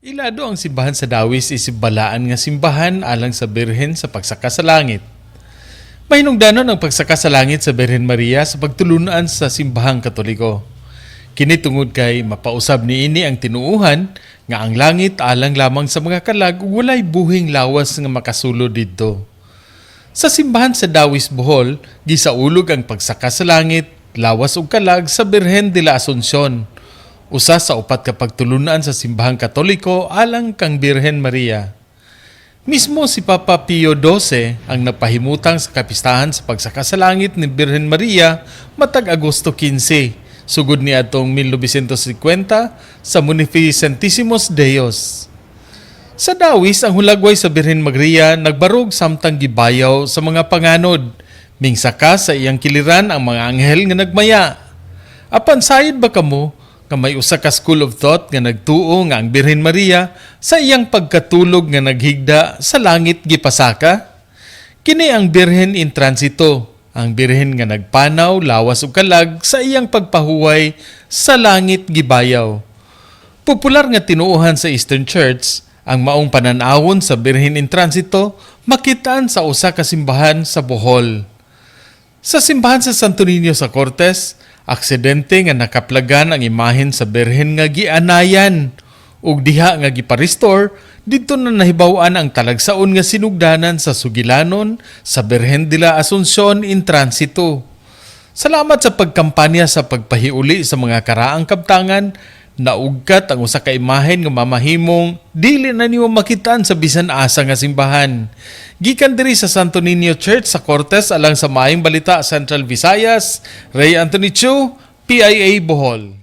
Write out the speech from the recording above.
Ilado ang simbahan sa Dawis isibalaan nga simbahan alang sa Birhen sa pagsaka sa langit. Mahinungdanon ang pagsaka sa langit sa Birhen Maria sa pagtulunan sa simbahang katoliko. Kini tungod kay mapausab ni ini ang tinuuhan nga ang langit alang lamang sa mga kalag ug walay buhing lawas nga makasulo didto. Sa simbahan sa Dawis Bohol, gisaulog ang pagsaka sa langit, lawas ug kalag sa Birhen de la Asuncion. Usa sa upat ka pagtulunan sa simbahang katoliko alang kang Birhen Maria. Mismo si Papa Pio XII ang napahimutang sa kapistahan sa pagsaka sa langit ni Birhen Maria matag Agosto 15, sugod ni atong 1950 sa Munificentissimos Deos. Sa dawis, ang hulagway sa Birhen Maria nagbarog samtang gibayaw sa mga panganod. Mingsaka sa iyang kiliran ang mga anghel nga nagmaya. Apan sayod ba kamo nga may usa ka school of thought nga nagtuo nga ang Birhen Maria sa iyang pagkatulog nga naghigda sa langit gipasaka? Kini ang Birhen in transito, ang Birhen nga nagpanaw, lawas ug kalag sa iyang pagpahuway sa langit gibayaw. Popular nga tinuuhan sa Eastern Church, ang maong pananawon sa Birhen in Transito makitaan sa usa ka simbahan sa Bohol. Sa simbahan sa Santo Niño sa Cortes, aksidente nga nakaplagan ang imahen sa Birhen nga gianayan ug diha nga giparestore didto na nahibaw-an ang talagsaon nga sinugdanan sa Sugilanon sa Birhen de la Asuncion in Transito. Salamat sa pagkampanya sa pagpahiuli sa mga karaang kabtangan, naugkat ang usa ka imahen nga mamahimong dili na nimo makitaan sa bisan asa nga simbahan. Gikan diri sa Santo Niño Church sa Cortes alang sa Maayong Balita Central Visayas, Ray Anthony Chu, PIA Bohol.